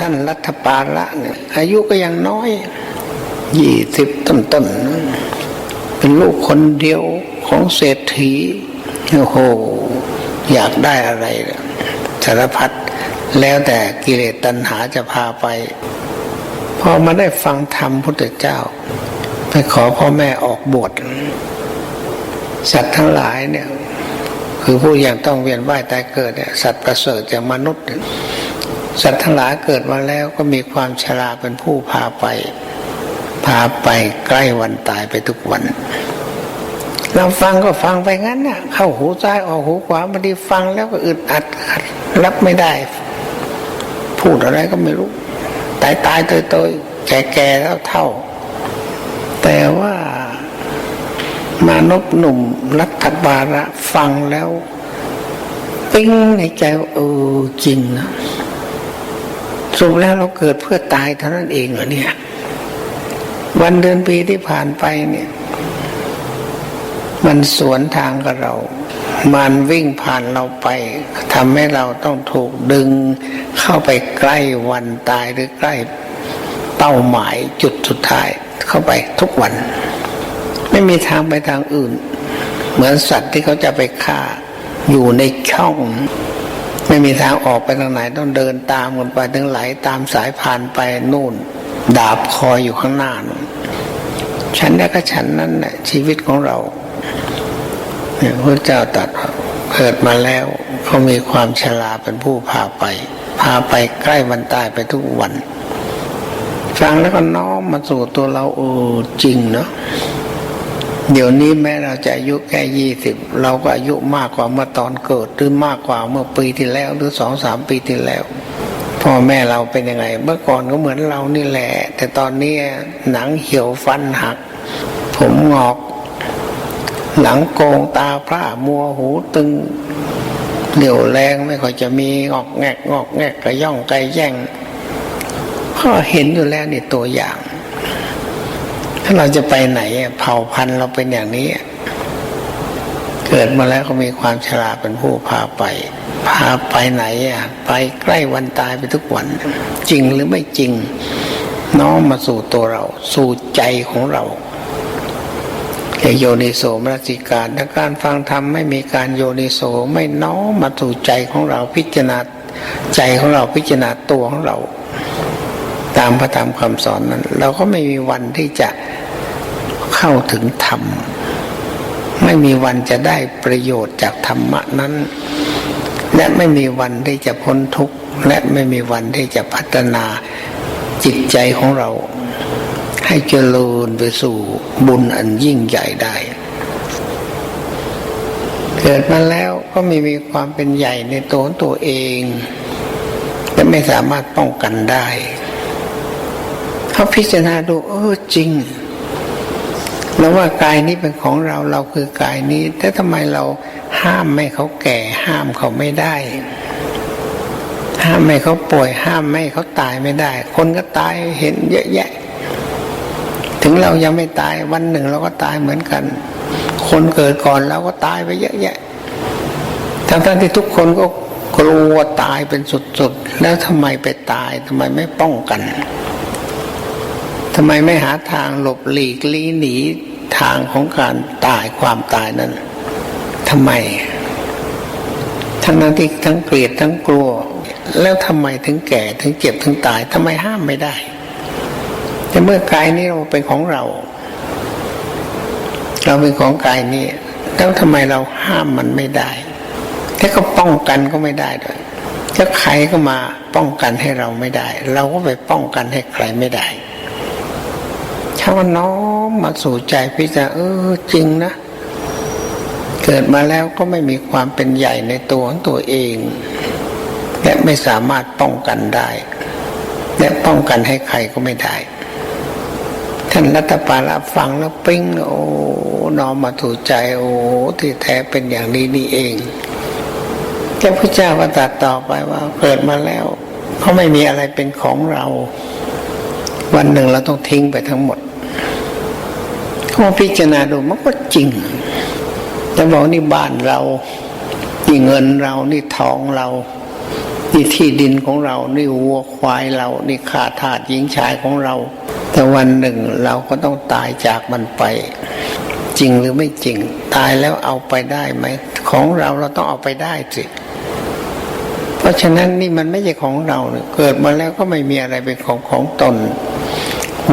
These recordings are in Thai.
ท่านรัฐปาละเนี่ยอายุก็ยังน้อยยี่สิบต้นๆนเป็นลูกคนเดียวของเศรษฐีโอ้โหอยากได้อะไรสารพัดแล้วแต่กิเลสตัณหาจะพาไป พอมาได้ฟังธรรมพุทธเจ้า ไปขอพ่อแม่ออกบวชสัตว์ทั้งหลายเนี่ย คือผู้ยังต้องเวียนว่ายตายเกิดเนี่ยสัตว์ประเสริฐจากมนุษย์ สัตว์ทั้งหลายเกิดมาแล้วก็มีความชราเป็นผู้พาไปพาไปใกล้วันตายไปทุกวัน เราฟังก็ฟังไปงั้นน่ะ เข้าหูซ้ายออกหูขวาบางทีฟังแล้วก็อึดอัดรับไม่ได้ พูดอะไรก็ไม่รู้ ตายตายตัวตัวแก่แก่แล้วเท่า แต่ว่ามานพหนุ่มรัฐบาระฟังแล้ว ปิ้งในใจเออจริงนะ สรุปแล้วเราเกิดเพื่อตายเท่านั้นเองเหรอเนี่ย วันเดือนปีที่ผ่านไปเนี่ย มันสวนทางกับเรา มันวิ่งผ่านเราไปทำให้เราต้องถูกดึงเข้าไปใกล้วันตายหรือใกล้เป้าหมายจุดสุดท้ายเข้าไปทุกวัน ไม่มีทางไปทางอื่น เหมือนสัตว์ที่เขาจะไปฆ่าอยู่ในช่อง ไม่มีทางออกไปทางไหนต้องเดินตามกันไปถึงไหลตามสายพานไปนู่น ดาบคอยอยู่ข้างหน้านู่นฉันและก็ฉันนั้นแหละชีวิตของเราเนี่ยพระเจ้าตรัสเกิดมาแล้วเขามีความชราเป็นผู้พาไป พาไปใกล้วันตายไปทุกวันฟังแล้วก็น้อมมาสู่ตัวเราเออจริงเนาะ เดี๋ยวนี้แม้เราจะอายุแค่ยี่สิบเราก็อายุมากกว่าเมื่อตอนเกิดหรือมากกว่าเมื่อปีที่แล้วหรือสองสามปีที่แล้วพ่อแม่เราเป็นยังไง เมื่อก่อนก็เหมือนเรานี่แหละ แต่ตอนนี้หนังเหี่ยวฟันหัก ผมงอก หลังโกงตาพร่ามัวหูตึงเหลียวแรงไม่ค่อยจะมีงอกแงกงอกแงกกระย่องไกแย่งก็เห็นอยู่แล้วนี่ตัวอย่าง ถ้าเราจะไปไหนเผ่าพันธุ์เราเป็นอย่างนี้ เกิดมาแล้วก็มีความฉลาดเป็นผู้พาไป พาไปไหนอะไปใกล้วันตายไปทุกวัน จริงหรือไม่จริง น้อมมาสู่ตัวเรา สู่ใจของเราโยนิโสมนสิการถ้าการฟังธรรมไม่มีการโยนิโสไม่น้อมมาสู่ใจของเราพิจารณาใจของเราพิจารณาตัวของเรา ตามพระธรรมคำสอนนั้น เราก็ไม่มีวันที่จะเข้าถึงธรรม ไม่มีวันจะได้ประโยชน์จากธรรมะนั้น และไม่มีวันที่จะพ้นทุกข์และไม่มีวันที่จะพัฒนาจิตใจของเรา ให้เจริญไปสู่บุญอันยิ่งใหญ่ได้ เกิดมาแล้วก็ไม่มีความเป็นใหญ่ในตัวตัวเองและไม่สามารถป้องกันได้ เขาพิจารณาดูเออจริง แล้วว่ากายนี้เป็นของเราเราคือกายนี้ แต่ทำไมเราห้ามไม่เขาแก่ ห้ามเขาไม่ได้ ห้ามไม่เขาป่วย ห้ามไม่เขาตายไม่ได้ คนก็ตายเห็นเยอะแยะ ถึงเรายังไม่ตายวันหนึ่งเราก็ตายเหมือนกัน คนเกิดก่อนเราก็ตายไปเยอะแยะทั้งๆที่ทุกคนก็กลัวตายเป็นสุดๆ แล้วทำไมไปตายทำไมไม่ป้องกัน ทำไมไม่หาทางหลบหลีกลี้หนีทางของการตายความตายนั้นทำไม ทั้งนั้นที่ทั้งเกลียดทั้งกลัว แล้วทำไมถึงแก่ถึงเจ็บถึงตายทำไมห้ามไม่ได้ แต่เมื่อกายนี้เราเป็นของเรา เราเป็นของกายนี้แล้วทำไมเราห้ามมันไม่ได้ถ้าก็ป้องกันก็ไม่ได้ด้วยถ้าใครก็มาป้องกันให้เราไม่ได้ เราก็ไปป้องกันให้ใครไม่ได้ ถ้าว่าน้อมมาสู่ใจพิจารณาเออจริงนะ เกิดมาแล้วก็ไม่มีความเป็นใหญ่ในตัวของตัวเอง และไม่สามารถป้องกันได้ และป้องกันให้ใครก็ไม่ได้ท่านรัตปาละฟังแล้วปิ้งโอ้น้อมมาถูกใจโอ้ที่แท้เป็นอย่างนี้นี่เองแค่พระเจ้าก็ตรัสต่อไปว่าเกิดมาแล้วเขาไม่มีอะไรเป็นของเรา วันหนึ่งเราต้องทิ้งไปทั้งหมด พอพิจารณาดูมันก็จริงจะบอกนี่บ้านเรานี่เงินเรานี่ทองเรานี่ที่ดินของเรา นี่วัวควายเรา นี่ข้าทาสหญิงชายของเรา แต่วันหนึ่งเราก็ต้องตายจากมันไป จริงหรือไม่จริง ตายแล้วเอาไปได้ไหม ของเราเราต้องเอาไปได้สิ เพราะฉะนั้นนี่มันไม่ใช่ของเราเนี่ยเกิดมาแล้วก็ไม่มีอะไรเป็นของของตน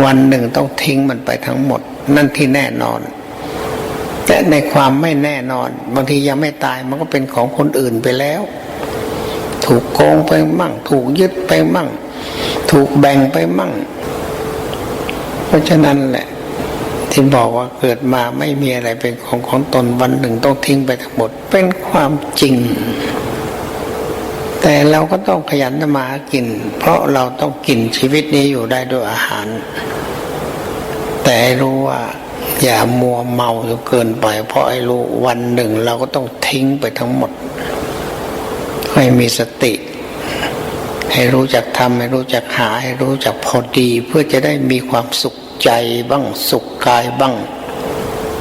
วันหนึ่งต้องทิ้งมันไปทั้งหมด นั่นที่แน่นอน แต่ในความไม่แน่นอน บางทียังไม่ตายมันก็เป็นของคนอื่นไปแล้ว ถูกโกงไปมั่ง ถูกยึดไปมั่ง ถูกแบ่งไปมั่ง เพราะฉะนั้นแหละที่บอกว่าเกิดมาไม่มีอะไรเป็นของของตนวันหนึ่งต้องทิ้งไปทั้งหมด เป็นความจริง แต่เราก็ต้องขยันทำมากิน เพราะเราต้องกินชีวิตนี้อยู่ได้ด้วยอาหาร แต่รู้ว่า อย่ามัวเมาจนเกินไป เพราะไอ้รู้วันหนึ่งเราก็ต้องทิ้งไปทั้งหมด ให้มีสติ ให้รู้จักทำให้รู้จักหา ให้รู้จักพอดี เพื่อจะได้มีความสุขใจบ้างสุขกายบ้าง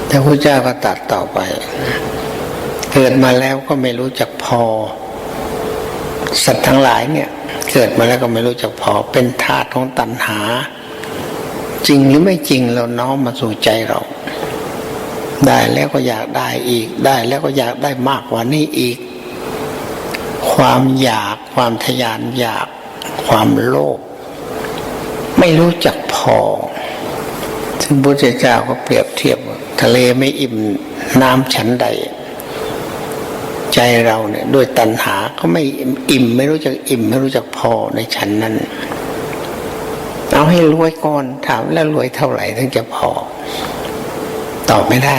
แต่พระเจ้าก็ตัดต่อไป เกิดมาแล้วก็ไม่รู้จักพอ สัตว์ทั้งหลายเนี่ย เกิดมาแล้วก็ไม่รู้จักพอเป็นธาตุของตัณหา จริงหรือไม่จริงเราน้อมมาสู่ใจเรา ได้แล้วก็อยากได้อีกได้แล้วก็อยากได้มากกว่านี้อีก ความอยากความทยานอยากความโลภไม่รู้จักพอ ซึ่งพระเจ้าก็เปรียบเทียบ ทะเลไม่อิ่มน้ำฉันใด ใจเราเนี่ยด้วยตัณหาก็ไม่อิ่มไม่รู้จักอิ่ม ไม่รู้จักพอในฉันนั้น เอาให้รวยก่อนถามแล้วรวยเท่าไหร่ถึงจะพอ ตอบไม่ได้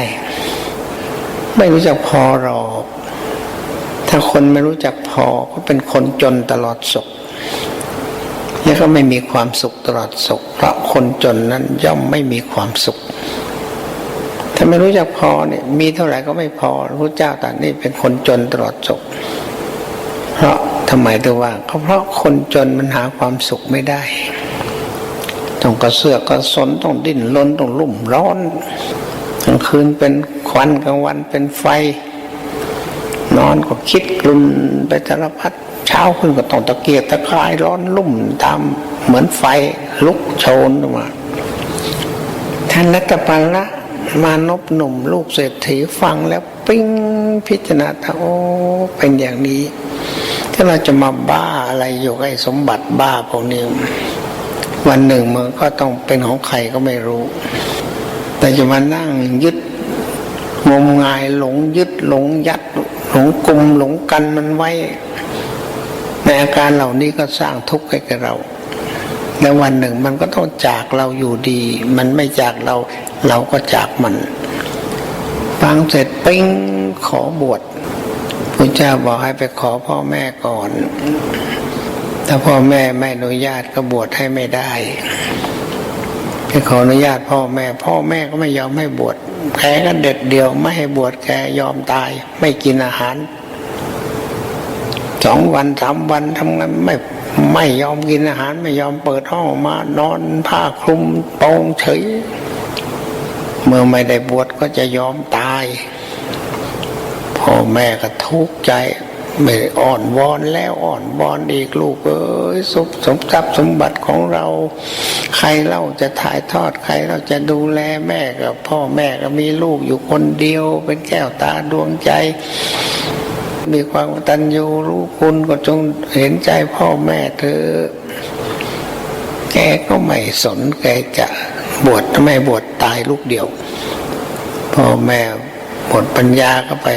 ไม่รู้จักพอหรอกถ้าคนไม่รู้จักพอก็เป็นคนจนตลอดสุขแล้วก็ไม่มีความสุขตลอดสุขเพราะคนจนนั้นย่อมไม่มีความสุข ไม่รู้จักพอเนี่ยมีเท่าไหร่ก็ไม่พอพระเจ้าตรัสนี่เป็นคนจนตลอดสุขเพราะทำไมตัวว่าก็เพราะคนจนมันหาความสุขไม่ได้ต้องกระเสือกกระสนต้องดิ้นรนต้องลุ่มร้อนกลางคืนเป็นควันกลางวันเป็นไฟ นอนก็คิดกลุ่นไปสารพัดเช้าขึ้นก็ต้องตะเกียกตะกายร้อนลุ่มตามเหมือนไฟลุกโชนออกมาท่านรัตปัลละ มานพหนุ่มลูกเศรษฐีฟังแล้วปิ้งพิจารณาถ้าโอ้เป็นอย่างนี้ถ้าเราจะมาบ้าอะไรอยู่ไอ้สมบัติบ้าพวกนี้วันหนึ่งมันก็ต้องเป็นของใครก็ไม่รู้ แต่จะมานั่งยึดงมงายหลงยึดหลงยัด หลงกลุมหลงกันมันไว้ในอาการเหล่านี้ก็สร้างทุกข์ให้กับเรา แล้ววันหนึ่งมันก็ต้องจากเราอยู่ดี มันไม่จากเราเราก็จากมันฟังเสร็จปิ้งขอบวชพระเจ้าบอกให้ไปขอพ่อแม่ก่อน ถ้าพ่อแม่ไม่อนุญาตก็บวชให้ไม่ได้ไปขออนุญาตพ่อแม่ พ่อแม่ก็ไม่ยอมให้บวชแกก็เด็ดเดียวไม่ให้บวชแกยอมตาย ไม่กินอาหารสองวันสามวันทำงานไม่ ไม่ยอมกินอาหาร ไม่ยอมเปิดห้องมานอนผ้าคลุมโปงเฉย เมื่อไม่ได้บวชก็จะยอมตายพ่อแม่ก็ทุกข์ใจไม่อ่อนวอนแล้วอ่อนวอนอีกลูกเอ้ยสมสมทรัพย์สมบัติของเรา ใครเล่าจะถ่ายทอดใครเราจะดูแลแม่กับพ่อแม่ก็มีลูกอยู่คนเดียว เป็นแก้วตาดวงใจ มีความตัญญูรู้คุณก็จงเห็นใจพ่อแม่เธอ แกก็ไม่สนแกจะบวชทำไมบวชตายลูกเดียว พ่อแม่หมดปัญญาก็ไป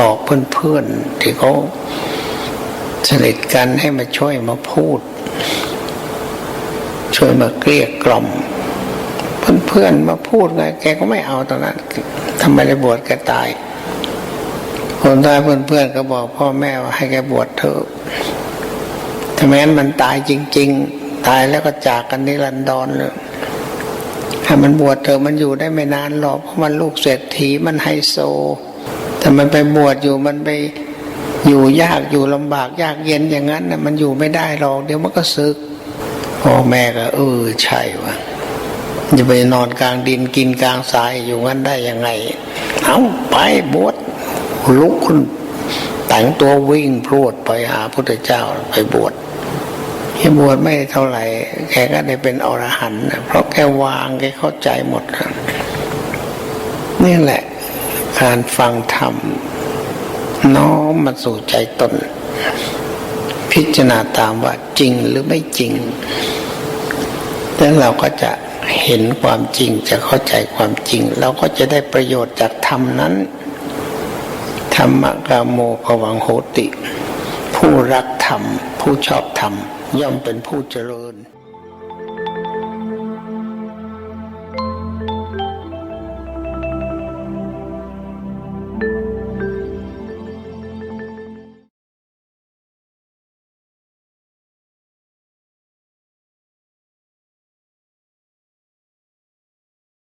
บอกเพื่อนๆที่เขาสนิทกันให้มาช่วยมาพูด ช่วยมาเกลี้ยกล่อมเพื่อนๆมาพูดไงแกก็ไม่เอาตอนนั้นทำไมได้บวชแกตาย คนตายเพื่อนๆก็บอกพ่อแม่ว่าให้แกบวชเถอะถ้าแม้นมันตายจริง ๆ ตายแล้วก็จากกันนิรันดรเลยถ้ามันบวชเถอะมันอยู่ได้ไม่นานหรอกเพราะมันลูกเศรษฐีมันไฮโซแต่มันไปบวชอยู่มันไปอยู่ยากอยู่ลำบากยากเย็นอย่างนั้นนะมันอยู่ไม่ได้หรอกเดี๋ยวมันก็ซึกพ่อแม่ก็เออใช่วะจะไปนอนกลางดินกินกลางทรายอยู่งั้นได้ยังไง เอาไปบวช ลุกขึ้นแต่งตัววิ่งพรวดไปหาพุทธเจ้าไปบวชแค่บวชไม่เท่าไหร่แกก็ได้เป็นอรหันต์นะเพราะแกวางแกเข้าใจหมดนะนี่แหละการฟังธรรม น้อมมาสู่ใจตน พิจารณาตามว่าจริงหรือไม่จริงแล้วเราก็จะเห็นความจริงจะเข้าใจความจริง เราก็จะได้ประโยชน์จากธรรมนั้น ธรรมกาโมภวังโหติ ผู้รักธรรม ผู้ชอบธรรม ย่อมเป็นผู้เจริญ